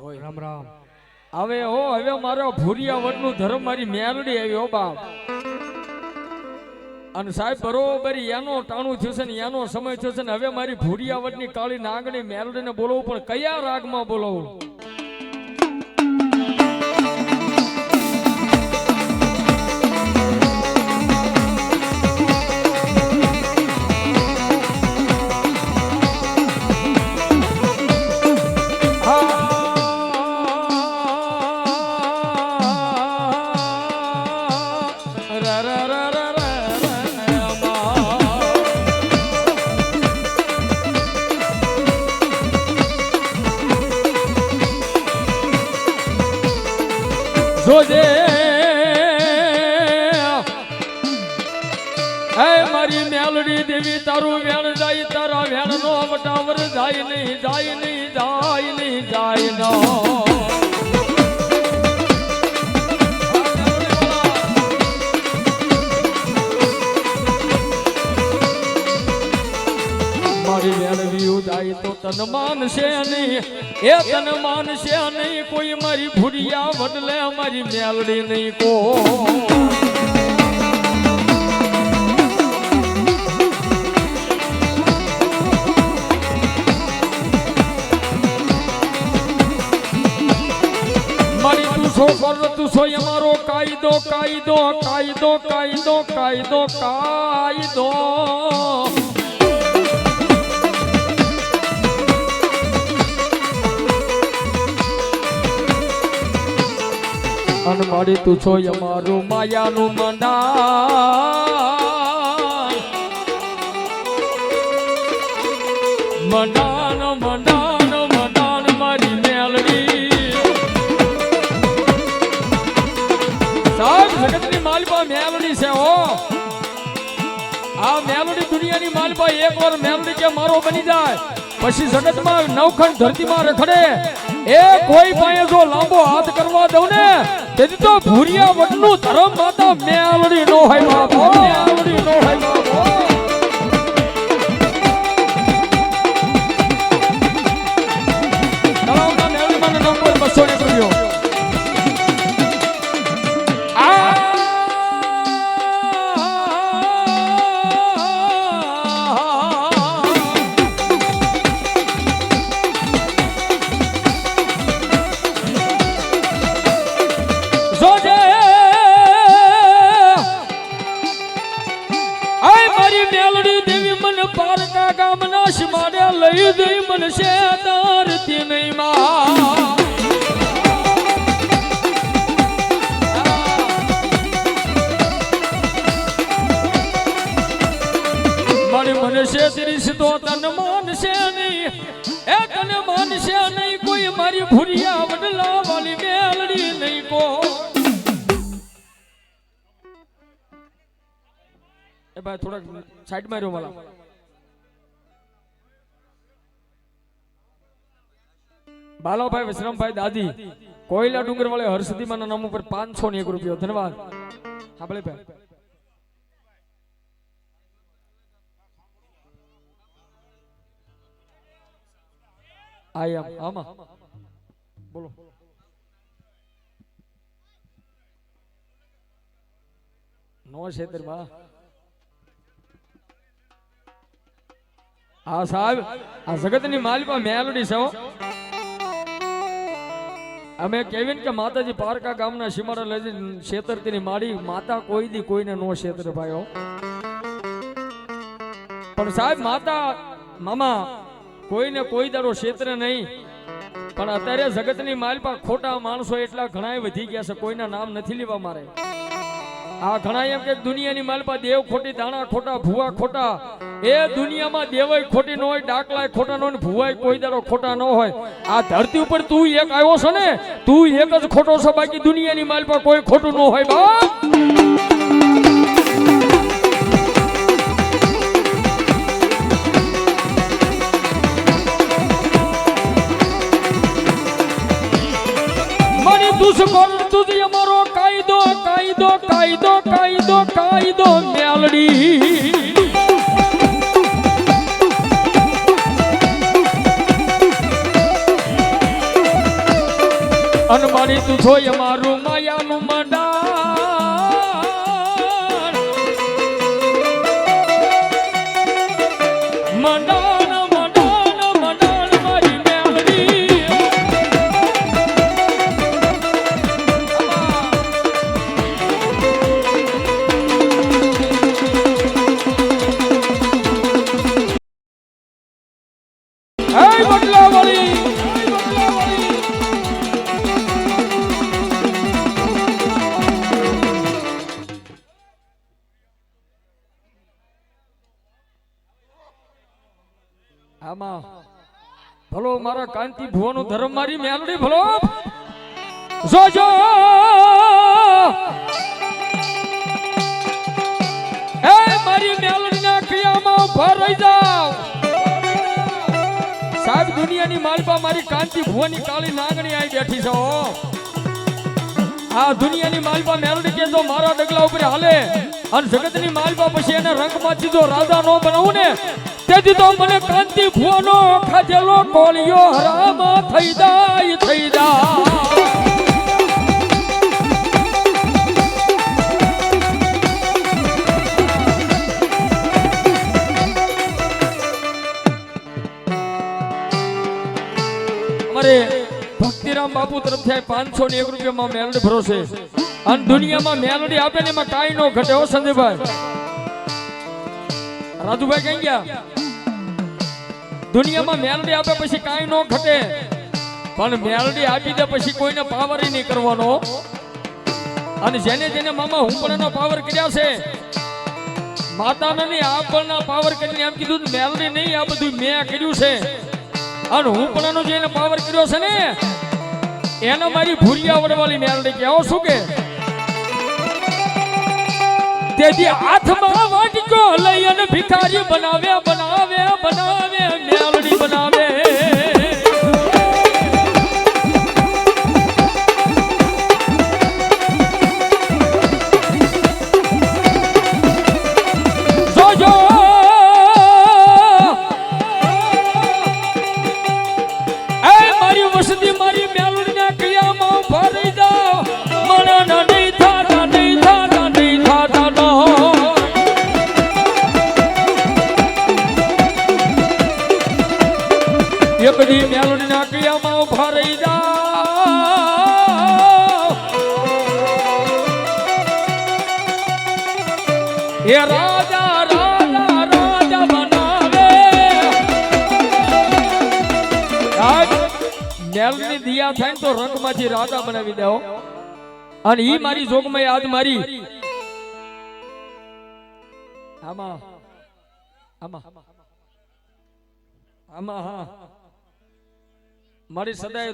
રામ રામ. હવે હો, હવે મારો ભૂરિયા નું ધર્મ મારી મેલડી આવી હો, બાપ. અને સાહેબ, બરોબર એનો ટાણું થયું છે ને એનો સમય થયો છે ને હવે મારી ભૂરિયા ની કાળી નાગણી મેલડીને બોલવું પણ કયા રાગમાં બોલવું? જોજે હે મારી મેલડી દેવી, તારું વેણ જાય, તારા વેણ નો વટાવર જાય નહીં જાય નહીં જાય નહીં, જાય તન માનશે નહીં, એ તન માનશે નહીં, કોઈ મારી ભૂરિયા બદલે મારી મેલડી નહીં કો. મારી તું સો કર તું સો અમારો કાયદો કાયદો કાયદો કાયદો કાયદો કાયદો. અન મારી તું છો અમારું માયાનું મંડાણ મંડાણ મંડાણ મંડાણ મારી મેલડી. સાહેબ, જગતની માલપા મેલડી છે હો. આ મેલડી દુનિયાની માલપા એક વાર મેલડી કે મારો બની જાય. પછી જગતમાં નવખંડ ધરતીમાં રખડે. એ કોઈ પાસે જો લાંબો હાથ કરવા દઉં ને તેથી તો ભૂરિયા વડનું ધરમ માતા મેલડી નો હોય બાપો. મેલડી નો હોય દઈ મન શેતારતી નહીં માં. મારી મને છે ત્રીસ તો તન માનશે નહીં. એ તન માનશે નહીં, કોઈ મારી ભૂરિયા વડલા વાલી મેલડી નહીં કો એ ભાઈ થોડાક સાઈડ માર્યો રહ્યો બાલાભાઈ, વિશ્રામભાઈ, દાદી, કોયલા ડુંગર વાળે હર્ષદીમાના નામ ઉપર પાંચસો ને એક રૂપિયો. ધન્યવાદ. આપણે ભાઈ. આઈ એમ આમાં બોલો. નો ક્ષેત્રમાં હા સાહેબ, આ જગતની માલિકા મેલડી છે. અમે કેવીન કે માતાજી પારકા ગામના સીમાડા લઈ જઈને છેતરતીની માડી, માતા કોઈ દી કોઈને નો છેતર ભાઈ પણ સાહેબ, માતા, મામા, કોઈને કોઈ દાડો ક્ષેત્ર નહીં. પણ અત્યારે જગતની માલપા ખોટા માણસો એટલા ઘણા વધી ગયા છે, કોઈના નામ નથી લેવા મારે. આ ઘણા એમ કે દુનિયાની માલપા દેવ ખોટી, દાણા ખોટા, ભુવા ખોટા. એ દુનિયામાં દેવાય ખોટી ન હોય, ડાકલાય ખોટા ન હોય ભુવાય કોઈ દાડો ખોટા ન હોય. આ ધરતી ઉપર તું એક આવ્યો છે ને, તું એક જ ખોટો છો, બાકી દુનિયાની માલપા કોઈ ખોટું ન હોય બા અન મારી તું જોઈ મારું આમાં ભલો મારા કાંતિ ભુવાનો ધર્મ મારી મેલડી ભલો. જોજો એ મારી મેલડીના ક્રિયામાં ઊભા રહી જાવ સાહેબ, દુનિયાની માલપા મારી કાંતિ ભુવાની કાળી નાગણી આવી બેઠી છો. આ દુનિયાની માલપા મેલડી કે જો મારા ડગલા ઉપર હાલે અને જગતની માલપા પછી એને રંગમાંથી જો રાજા નો બનાવું ને તેથી તો મને કાંતિ ભુવાનો ખાધેલો કોળિયો હરામ થઈ જાય થઈ જાય. ભક્તિરામ બાપુ તરફથી પાંચસો ને એક રૂપિયામાં મેલડી ભરોસે. અને દુનિયામાં મેલડી આપે એમાં કાંઈ નો ઘટે, હો સંજયભાઈ? રાજુભાઈ કઈ ગયા? દુનિયામાં મેલડી આપે પછી કાંઈ નો ઘટે. પણ મેલડી આપી દે પછી કોઈને પાવર નહીં કરવાનો. અને જેને જેને મામા હુંપણાનો પાવર કર્યા છે માતાને નહીં આપણના પાવર કરીને એમ કીધું, મેલડી નહીં, આ બધું મેં કર્યું છે. અને હું જેને પાવર કર્યો છે ને, એને મારી ભૂરિયા વડવાલી મેલડી કે આવો શું કે? તેથી હાથમાં વાટકો લઈ અને ભિખારી બનાવ્યા બનાવ્યા બનાવ્યા મેળડી બનાવે ભરી જાઓ એ રાજા રાજા રાજા બનાવે. મેલની દિયા થાય તો રંગમાંથી રાજા બનાવી દેવો અને ઈ મારી જોગમાં આજ મારી. આમાં આમાં આમાં, હા. મારી સદાય